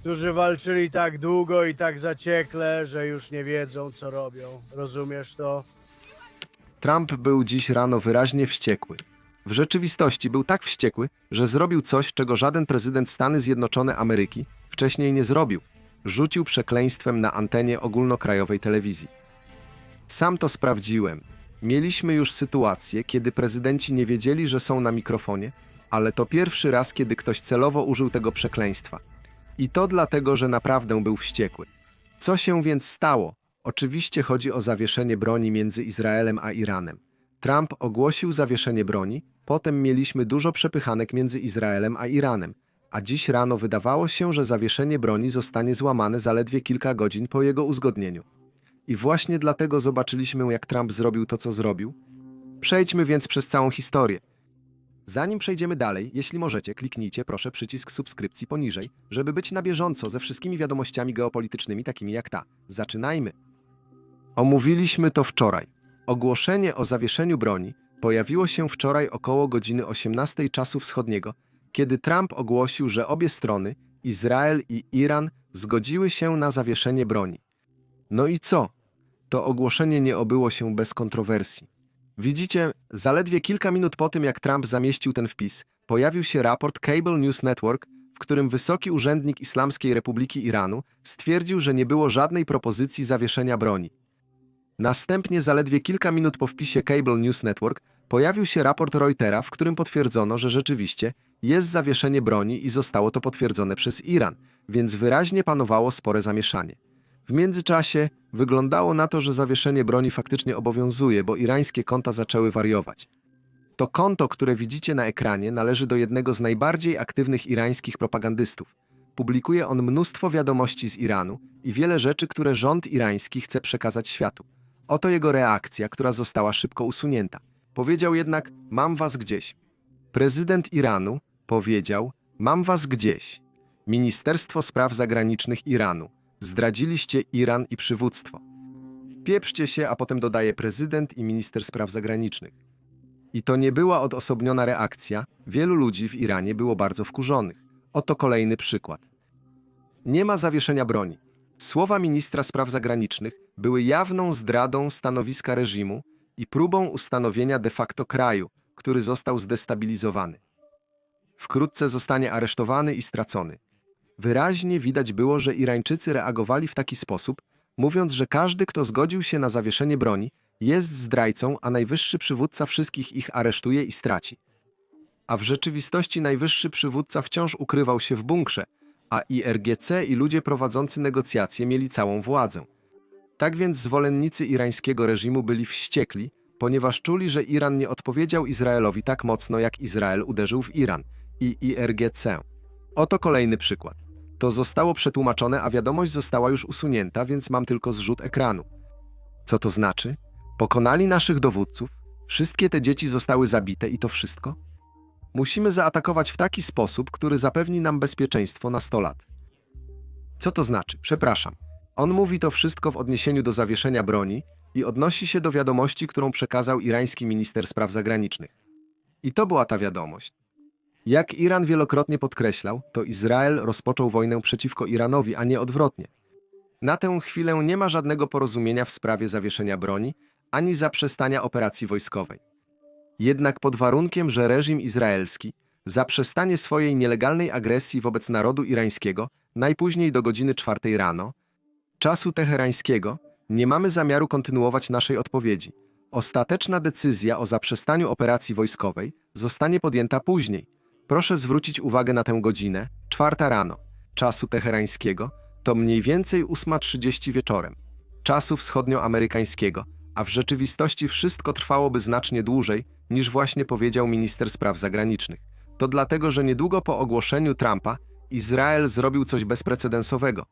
którzy walczyli tak długo i tak zaciekle, że już nie wiedzą, co robią. Rozumiesz to? Trump był dziś rano wyraźnie wściekły. W rzeczywistości był tak wściekły, że zrobił coś, czego żaden prezydent Stany Zjednoczone Ameryki wcześniej nie zrobił. Rzucił przekleństwem na antenie ogólnokrajowej telewizji. Sam to sprawdziłem. Mieliśmy już sytuację, kiedy prezydenci nie wiedzieli, że są na mikrofonie, ale to pierwszy raz, kiedy ktoś celowo użył tego przekleństwa. I to dlatego, że naprawdę był wściekły. Co się więc stało? Oczywiście chodzi o zawieszenie broni między Izraelem a Iranem. Trump ogłosił zawieszenie broni, potem mieliśmy dużo przepychanek między Izraelem a Iranem, a dziś rano wydawało się, że zawieszenie broni zostanie złamane zaledwie kilka godzin po jego uzgodnieniu. I właśnie dlatego zobaczyliśmy, jak Trump zrobił to, co zrobił. Przejdźmy więc przez całą historię. Zanim przejdziemy dalej, jeśli możecie, kliknijcie proszę przycisk subskrypcji poniżej, żeby być na bieżąco ze wszystkimi wiadomościami geopolitycznymi, takimi jak ta. Zaczynajmy. Omówiliśmy to wczoraj. Ogłoszenie o zawieszeniu broni pojawiło się wczoraj około godziny 18 czasu wschodniego, kiedy Trump ogłosił, że obie strony, Izrael i Iran, zgodziły się na zawieszenie broni. No i co? To ogłoszenie nie obyło się bez kontrowersji. Widzicie, zaledwie kilka minut po tym, jak Trump zamieścił ten wpis, pojawił się raport Cable News Network, w którym wysoki urzędnik Islamskiej Republiki Iranu stwierdził, że nie było żadnej propozycji zawieszenia broni. Następnie, zaledwie kilka minut po wpisie Cable News Network, pojawił się raport Reutera, w którym potwierdzono, że rzeczywiście jest zawieszenie broni i zostało to potwierdzone przez Iran, więc wyraźnie panowało spore zamieszanie. W międzyczasie wyglądało na to, że zawieszenie broni faktycznie obowiązuje, bo irańskie konta zaczęły wariować. To konto, które widzicie na ekranie, należy do jednego z najbardziej aktywnych irańskich propagandystów. Publikuje on mnóstwo wiadomości z Iranu i wiele rzeczy, które rząd irański chce przekazać światu. Oto jego reakcja, która została szybko usunięta. Powiedział jednak: Mam was gdzieś. Prezydent Iranu powiedział: Mam was gdzieś. Ministerstwo Spraw Zagranicznych Iranu. Zdradziliście Iran i przywództwo. Pieprzcie się, a potem dodaje prezydent i minister spraw zagranicznych. I to nie była odosobniona reakcja. Wielu ludzi w Iranie było bardzo wkurzonych. Oto kolejny przykład. Nie ma zawieszenia broni. Słowa ministra spraw zagranicznych były jawną zdradą stanowiska reżimu i próbą ustanowienia de facto kraju, który został zdestabilizowany. Wkrótce zostanie aresztowany i stracony. Wyraźnie widać było, że Irańczycy reagowali w taki sposób, mówiąc, że każdy, kto zgodził się na zawieszenie broni, jest zdrajcą, a najwyższy przywódca wszystkich ich aresztuje i straci. A w rzeczywistości najwyższy przywódca wciąż ukrywał się w bunkrze, a IRGC i ludzie prowadzący negocjacje mieli całą władzę. Tak więc zwolennicy irańskiego reżimu byli wściekli, ponieważ czuli, że Iran nie odpowiedział Izraelowi tak mocno, jak Izrael uderzył w Iran i IRGC. Oto kolejny przykład. To zostało przetłumaczone, a wiadomość została już usunięta, więc mam tylko zrzut ekranu. Co to znaczy? Pokonali naszych dowódców, wszystkie te dzieci zostały zabite i to wszystko? Musimy zaatakować w taki sposób, który zapewni nam bezpieczeństwo na 100 lat. Co to znaczy? Przepraszam. On mówi to wszystko w odniesieniu do zawieszenia broni i odnosi się do wiadomości, którą przekazał irański minister spraw zagranicznych. I to była ta wiadomość. Jak Iran wielokrotnie podkreślał, to Izrael rozpoczął wojnę przeciwko Iranowi, a nie odwrotnie. Na tę chwilę nie ma żadnego porozumienia w sprawie zawieszenia broni ani zaprzestania operacji wojskowej. Jednak pod warunkiem, że reżim izraelski zaprzestanie swojej nielegalnej agresji wobec narodu irańskiego najpóźniej do godziny czwartej rano, czasu teherańskiego, nie mamy zamiaru kontynuować naszej odpowiedzi. Ostateczna decyzja o zaprzestaniu operacji wojskowej zostanie podjęta później. Proszę zwrócić uwagę na tę godzinę, czwarta rano, czasu teherańskiego, to mniej więcej 8.30 wieczorem, czasu wschodnioamerykańskiego, a w rzeczywistości wszystko trwałoby znacznie dłużej, niż właśnie powiedział minister spraw zagranicznych. To dlatego, że niedługo po ogłoszeniu Trumpa Izrael zrobił coś bezprecedensowego.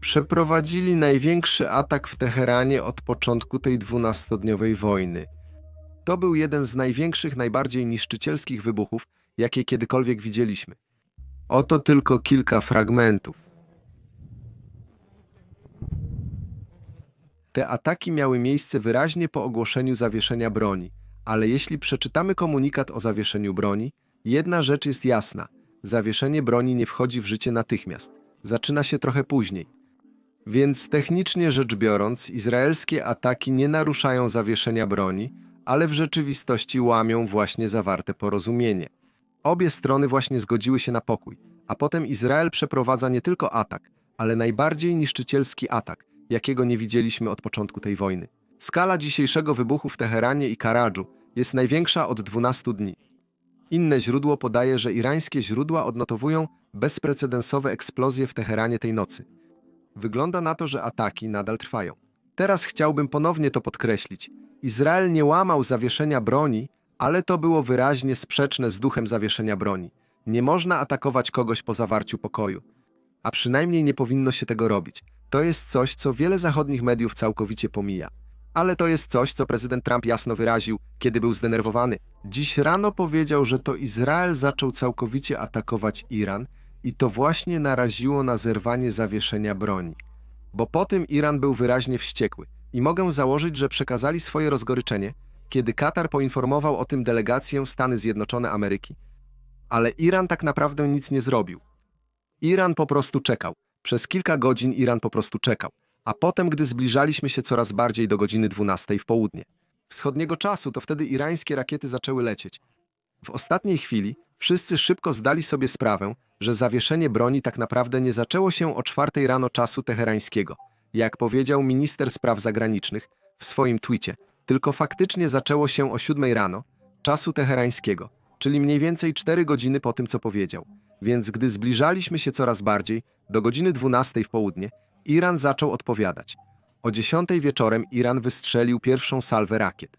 Przeprowadzili największy atak w Teheranie od początku tej dwunastodniowej wojny. To był jeden z największych, najbardziej niszczycielskich wybuchów, jakie kiedykolwiek widzieliśmy. Oto tylko kilka fragmentów. Te ataki miały miejsce wyraźnie po ogłoszeniu zawieszenia broni, ale jeśli przeczytamy komunikat o zawieszeniu broni, jedna rzecz jest jasna: zawieszenie broni nie wchodzi w życie natychmiast. zaczyna się trochę później. Więc technicznie rzecz biorąc, izraelskie ataki nie naruszają zawieszenia broni, ale w rzeczywistości łamią właśnie zawarte porozumienie. Obie strony właśnie zgodziły się na pokój, a potem Izrael przeprowadza nie tylko atak, ale najbardziej niszczycielski atak, jakiego nie widzieliśmy od początku tej wojny. Skala dzisiejszego wybuchu w Teheranie i Karadżu jest największa od 12 dni. Inne źródło podaje, że irańskie źródła odnotowują bezprecedensowe eksplozje w Teheranie tej nocy. Wygląda na to, że ataki nadal trwają. Teraz chciałbym ponownie to podkreślić. Izrael nie łamał zawieszenia broni, ale to było wyraźnie sprzeczne z duchem zawieszenia broni. Nie można atakować kogoś po zawarciu pokoju. A przynajmniej nie powinno się tego robić. To jest coś, co wiele zachodnich mediów całkowicie pomija. Ale to jest coś, co prezydent Trump jasno wyraził, kiedy był zdenerwowany. Dziś rano powiedział, że to Izrael zaczął całkowicie atakować Iran i to właśnie naraziło na zerwanie zawieszenia broni. Bo po tym Iran był wyraźnie wściekły i mogę założyć, że przekazali swoje rozgoryczenie, kiedy Katar poinformował o tym delegację Stany Zjednoczone Ameryki. Ale Iran tak naprawdę nic nie zrobił. Iran po prostu czekał. Przez kilka godzin Iran po prostu czekał. A potem, gdy zbliżaliśmy się coraz bardziej do godziny 12 w południe, wschodniego czasu, to wtedy irańskie rakiety zaczęły lecieć. W ostatniej chwili wszyscy szybko zdali sobie sprawę, że zawieszenie broni tak naprawdę nie zaczęło się o czwartej rano czasu teherańskiego, jak powiedział minister spraw zagranicznych w swoim twicie, tylko faktycznie zaczęło się o siódmej rano czasu teherańskiego, czyli mniej więcej 4 godziny po tym, co powiedział. Więc gdy zbliżaliśmy się coraz bardziej do godziny 12 w południe, Iran zaczął odpowiadać. O 10 wieczorem Iran wystrzelił pierwszą salwę rakiet.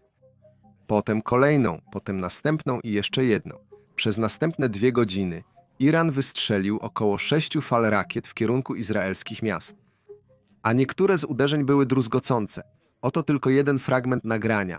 Potem kolejną, potem następną i jeszcze jedną. Przez następne dwie godziny Iran wystrzelił około sześciu fal rakiet w kierunku izraelskich miast. A niektóre z uderzeń były druzgocące. Oto tylko jeden fragment nagrania.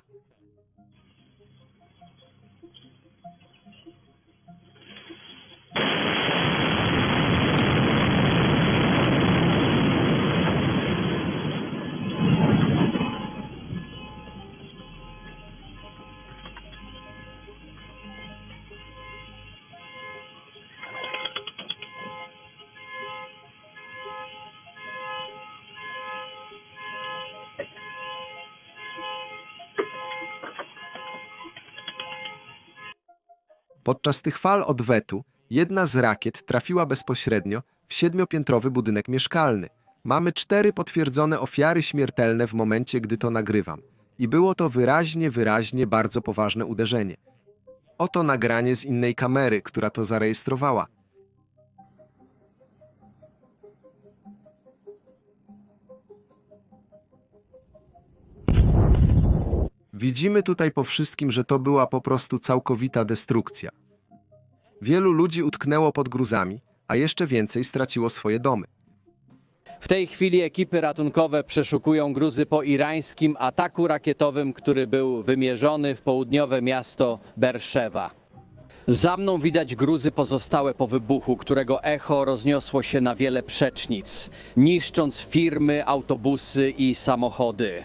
Podczas tych fal odwetu jedna z rakiet trafiła bezpośrednio w siedmiopiętrowy budynek mieszkalny. Mamy cztery potwierdzone ofiary śmiertelne w momencie, gdy to nagrywam. I było to wyraźnie, wyraźnie bardzo poważne uderzenie. Oto nagranie z innej kamery, która to zarejestrowała. Widzimy tutaj po wszystkim, że to była po prostu całkowita destrukcja. Wielu ludzi utknęło pod gruzami, a jeszcze więcej straciło swoje domy. W tej chwili ekipy ratunkowe przeszukują gruzy po irańskim ataku rakietowym, który był wymierzony w południowe miasto Berszewa. Za mną widać gruzy pozostałe po wybuchu, którego echo rozniosło się na wiele przecznic, niszcząc firmy, autobusy i samochody.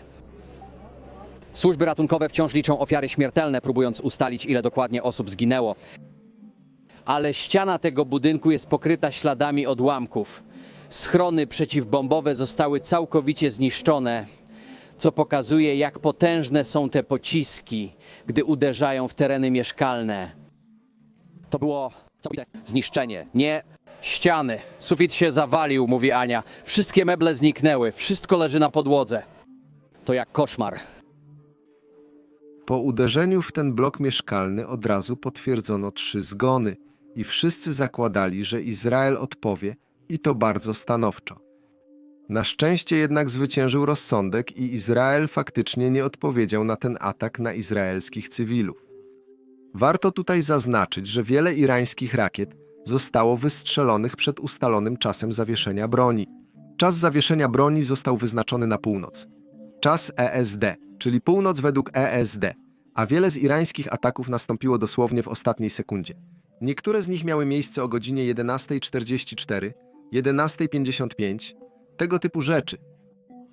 Służby ratunkowe wciąż liczą ofiary śmiertelne, próbując ustalić, ile dokładnie osób zginęło. Ale ściana tego budynku jest pokryta śladami odłamków. Schrony przeciwbombowe zostały całkowicie zniszczone, co pokazuje, jak potężne są te pociski, gdy uderzają w tereny mieszkalne. To było całkowite zniszczenie, nie ściany. Sufit się zawalił, mówi Ania. Wszystkie meble zniknęły, wszystko leży na podłodze. To jak koszmar. Po uderzeniu w ten blok mieszkalny od razu potwierdzono trzy zgony i wszyscy zakładali, że Izrael odpowie i to bardzo stanowczo. Na szczęście jednak zwyciężył rozsądek i Izrael faktycznie nie odpowiedział na ten atak na izraelskich cywilów. Warto tutaj zaznaczyć, że wiele irańskich rakiet zostało wystrzelonych przed ustalonym czasem zawieszenia broni. Czas zawieszenia broni został wyznaczony na północ. Czas ESD, czyli północ według ESD, a wiele z irańskich ataków nastąpiło dosłownie w ostatniej sekundzie. Niektóre z nich miały miejsce o godzinie 11.44, 11.55, tego typu rzeczy.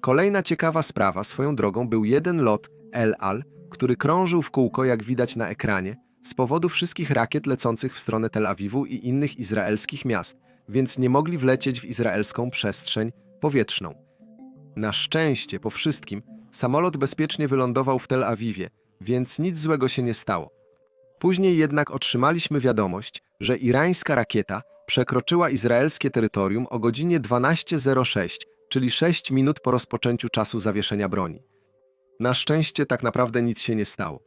Kolejna ciekawa sprawa swoją drogą był jeden lot El Al, który krążył w kółko, jak widać na ekranie, z powodu wszystkich rakiet lecących w stronę Tel Awiwu i innych izraelskich miast, więc nie mogli wlecieć w izraelską przestrzeń powietrzną. Na szczęście, po wszystkim, samolot bezpiecznie wylądował w Tel Awiwie, więc nic złego się nie stało. Później jednak otrzymaliśmy wiadomość, że irańska rakieta przekroczyła izraelskie terytorium o godzinie 12.06, czyli 6 minut po rozpoczęciu czasu zawieszenia broni. Na szczęście tak naprawdę nic się nie stało.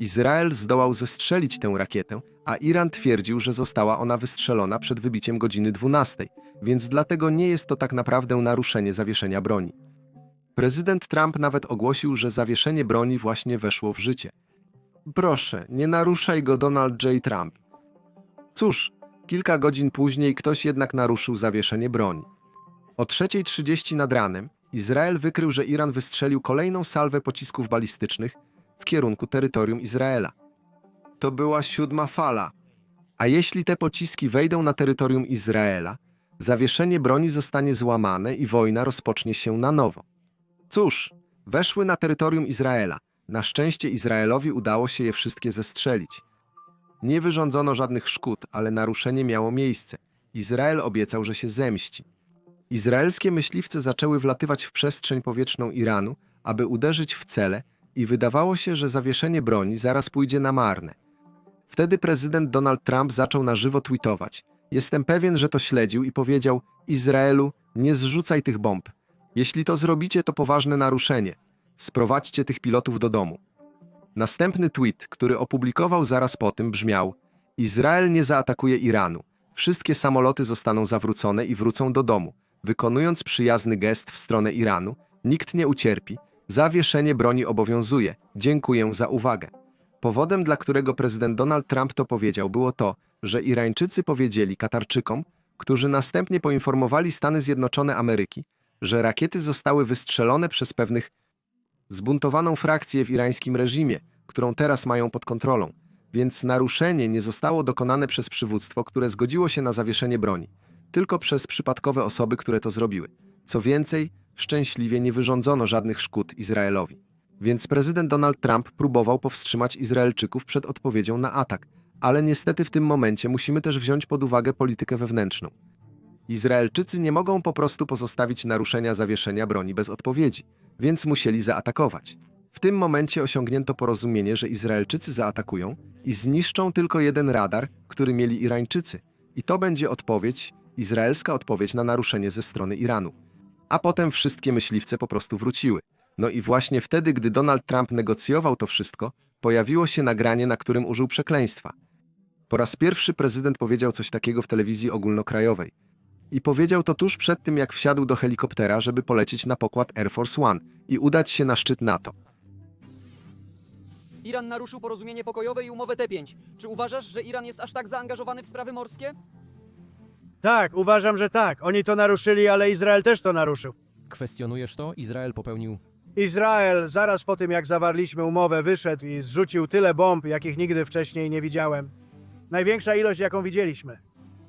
Izrael zdołał zestrzelić tę rakietę, a Iran twierdził, że została ona wystrzelona przed wybiciem godziny 12, więc dlatego nie jest to tak naprawdę naruszenie zawieszenia broni. Prezydent Trump nawet ogłosił, że zawieszenie broni właśnie weszło w życie. Proszę, nie naruszaj go Donald J. Trump. Cóż, kilka godzin później ktoś jednak naruszył zawieszenie broni. O 3.30 nad ranem Izrael wykrył, że Iran wystrzelił kolejną salwę pocisków balistycznych w kierunku terytorium Izraela. To była siódma fala. A jeśli te pociski wejdą na terytorium Izraela, zawieszenie broni zostanie złamane i wojna rozpocznie się na nowo. Cóż, weszły na terytorium Izraela. Na szczęście Izraelowi udało się je wszystkie zestrzelić. Nie wyrządzono żadnych szkód, ale naruszenie miało miejsce. Izrael obiecał, że się zemści. Izraelskie myśliwce zaczęły wlatywać w przestrzeń powietrzną Iranu, aby uderzyć w cele i wydawało się, że zawieszenie broni zaraz pójdzie na marne. Wtedy prezydent Donald Trump zaczął na żywo tweetować. Jestem pewien, że to śledził i powiedział: Izraelu, nie zrzucaj tych bomb. Jeśli to zrobicie, to poważne naruszenie. Sprowadźcie tych pilotów do domu. Następny tweet, który opublikował zaraz po tym, brzmiał: Izrael nie zaatakuje Iranu. Wszystkie samoloty zostaną zawrócone i wrócą do domu. Wykonując przyjazny gest w stronę Iranu, nikt nie ucierpi. Zawieszenie broni obowiązuje. Dziękuję za uwagę. Powodem, dla którego prezydent Donald Trump to powiedział, było to, że Irańczycy powiedzieli Katarczykom, którzy następnie poinformowali Stany Zjednoczone Ameryki, że rakiety zostały wystrzelone przez pewnych zbuntowaną frakcję w irańskim reżimie, którą teraz mają pod kontrolą, więc naruszenie nie zostało dokonane przez przywództwo, które zgodziło się na zawieszenie broni, tylko przez przypadkowe osoby, które to zrobiły. Co więcej, szczęśliwie nie wyrządzono żadnych szkód Izraelowi. Więc prezydent Donald Trump próbował powstrzymać Izraelczyków przed odpowiedzią na atak, ale niestety w tym momencie musimy też wziąć pod uwagę politykę wewnętrzną. Izraelczycy nie mogą po prostu pozostawić naruszenia zawieszenia broni bez odpowiedzi, więc musieli zaatakować. W tym momencie osiągnięto porozumienie, że Izraelczycy zaatakują i zniszczą tylko jeden radar, który mieli Irańczycy. I to będzie odpowiedź, izraelska odpowiedź na naruszenie ze strony Iranu. A potem wszystkie myśliwce po prostu wróciły. No i właśnie wtedy, gdy Donald Trump negocjował to wszystko, pojawiło się nagranie, na którym użył przekleństwa. Po raz pierwszy prezydent powiedział coś takiego w telewizji ogólnokrajowej. I powiedział to tuż przed tym, jak wsiadł do helikoptera, żeby polecieć na pokład Air Force One i udać się na szczyt NATO. Iran naruszył porozumienie pokojowe i umowę T5. Czy uważasz, że Iran jest aż tak zaangażowany w sprawy morskie? Tak, uważam, że tak. Oni to naruszyli, ale Izrael też to naruszył. Kwestionujesz to? Izrael popełnił. Izrael zaraz po tym, jak zawarliśmy umowę, wyszedł i zrzucił tyle bomb, jakich nigdy wcześniej nie widziałem. Największa ilość, jaką widzieliśmy.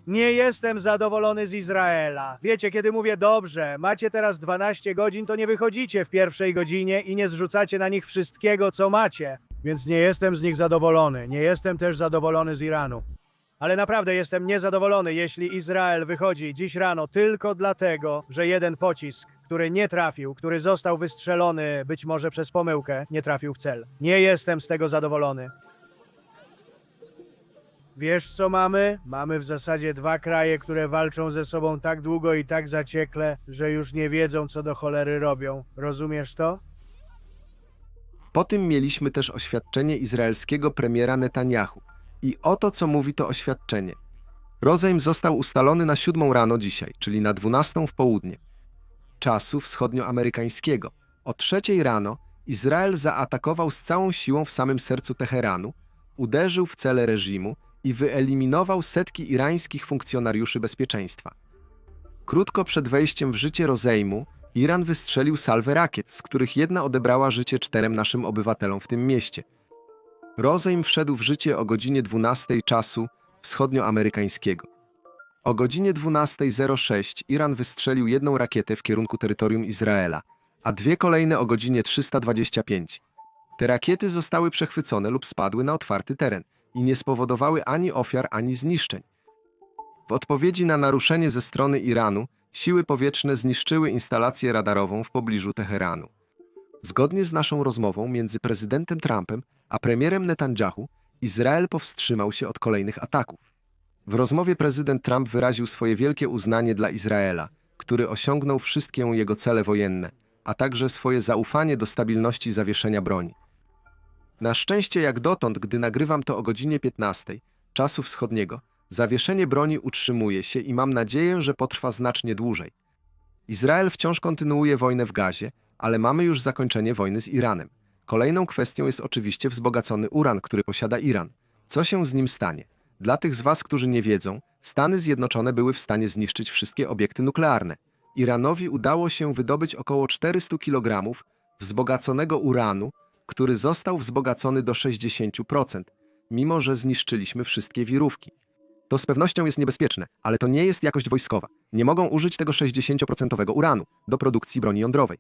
Nie jestem zadowolony z Izraela. Wiecie, kiedy mówię dobrze, macie teraz 12 godzin, to nie wychodzicie w pierwszej godzinie i nie zrzucacie na nich wszystkiego, co macie. Więc nie jestem z nich zadowolony. Nie jestem też zadowolony z Iranu. Ale naprawdę jestem niezadowolony, jeśli Izrael wychodzi dziś rano tylko dlatego, że jeden pocisk, który nie trafił, który został wystrzelony być może przez pomyłkę, nie trafił w cel. Nie jestem z tego zadowolony. Wiesz co mamy? Mamy w zasadzie dwa kraje, które walczą ze sobą tak długo i tak zaciekle, że już nie wiedzą, co do cholery robią. Rozumiesz to? Po tym mieliśmy też oświadczenie izraelskiego premiera Netanyahu. I oto co mówi to oświadczenie. Rozejm został ustalony na siódmą rano dzisiaj, czyli na dwunastą w południe. Czasu wschodnioamerykańskiego. O trzeciej rano Izrael zaatakował z całą siłą w samym sercu Teheranu, uderzył w cele reżimu i wyeliminował setki irańskich funkcjonariuszy bezpieczeństwa. Krótko przed wejściem w życie rozejmu Iran wystrzelił salwę rakiet, z których jedna odebrała życie czterem naszym obywatelom w tym mieście. Rozejm wszedł w życie o godzinie 12 czasu wschodnioamerykańskiego. O godzinie 12.06 Iran wystrzelił jedną rakietę w kierunku terytorium Izraela, a dwie kolejne o godzinie 325. Te rakiety zostały przechwycone lub spadły na otwarty teren i nie spowodowały ani ofiar, ani zniszczeń. W odpowiedzi na naruszenie ze strony Iranu, siły powietrzne zniszczyły instalację radarową w pobliżu Teheranu. Zgodnie z naszą rozmową między prezydentem Trumpem a premierem Netanyahu, Izrael powstrzymał się od kolejnych ataków. W rozmowie prezydent Trump wyraził swoje wielkie uznanie dla Izraela, który osiągnął wszystkie jego cele wojenne, a także swoje zaufanie do stabilności zawieszenia broni. Na szczęście jak dotąd, gdy nagrywam to o godzinie 15 czasu wschodniego, zawieszenie broni utrzymuje się i mam nadzieję, że potrwa znacznie dłużej. Izrael wciąż kontynuuje wojnę w Gazie, ale mamy już zakończenie wojny z Iranem. Kolejną kwestią jest oczywiście wzbogacony uran, który posiada Iran. Co się z nim stanie? Dla tych z Was, którzy nie wiedzą, Stany Zjednoczone były w stanie zniszczyć wszystkie obiekty nuklearne. Iranowi udało się wydobyć około 400 kg wzbogaconego uranu, który został wzbogacony do 60%, mimo że zniszczyliśmy wszystkie wirówki. To z pewnością jest niebezpieczne, ale to nie jest jakość wojskowa. Nie mogą użyć tego 60% uranu do produkcji broni jądrowej.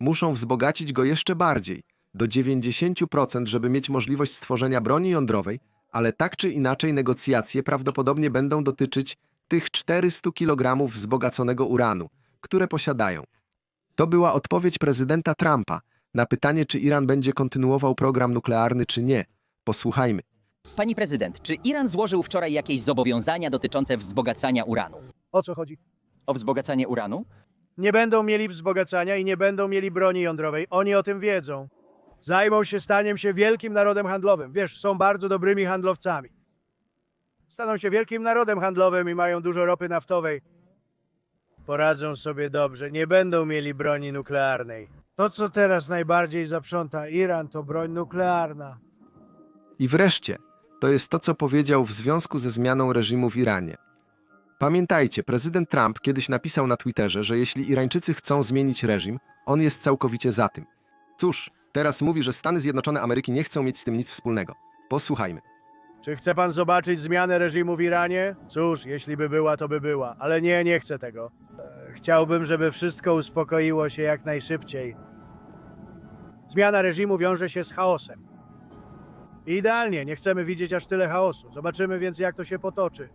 Muszą wzbogacić go jeszcze bardziej, do 90%, żeby mieć możliwość stworzenia broni jądrowej, ale tak czy inaczej negocjacje prawdopodobnie będą dotyczyć tych 400 kg wzbogaconego uranu, które posiadają. To była odpowiedź prezydenta Trumpa na pytanie, czy Iran będzie kontynuował program nuklearny, czy nie. Posłuchajmy. Pani prezydent, czy Iran złożył wczoraj jakieś zobowiązania dotyczące wzbogacania uranu? O co chodzi? O wzbogacanie uranu? Nie będą mieli wzbogacania i nie będą mieli broni jądrowej. Oni o tym wiedzą. Zajmą się staniem się wielkim narodem handlowym. Wiesz, są bardzo dobrymi handlowcami. Staną się wielkim narodem handlowym i mają dużo ropy naftowej. Poradzą sobie dobrze. Nie będą mieli broni nuklearnej. To, co teraz najbardziej zaprząta Iran, to broń nuklearna. I wreszcie, to jest to, co powiedział w związku ze zmianą reżimu w Iranie. Pamiętajcie, prezydent Trump kiedyś napisał na Twitterze, że jeśli Irańczycy chcą zmienić reżim, on jest całkowicie za tym. Cóż, teraz mówi, że Stany Zjednoczone Ameryki nie chcą mieć z tym nic wspólnego. Posłuchajmy. Czy chce pan zobaczyć zmianę reżimu w Iranie? Cóż, jeśli by była, to by była, ale nie, nie chcę tego. Chciałbym, żeby wszystko uspokoiło się jak najszybciej. Zmiana reżimu wiąże się z chaosem. Idealnie, nie chcemy widzieć aż tyle chaosu. Zobaczymy więc, jak to się potoczy.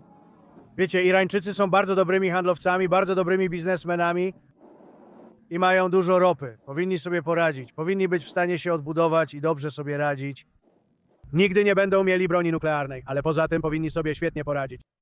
Wiecie, Irańczycy są bardzo dobrymi handlowcami, bardzo dobrymi biznesmenami i mają dużo ropy. Powinni sobie poradzić, powinni być w stanie się odbudować i dobrze sobie radzić. Nigdy nie będą mieli broni nuklearnej, ale poza tym powinni sobie świetnie poradzić.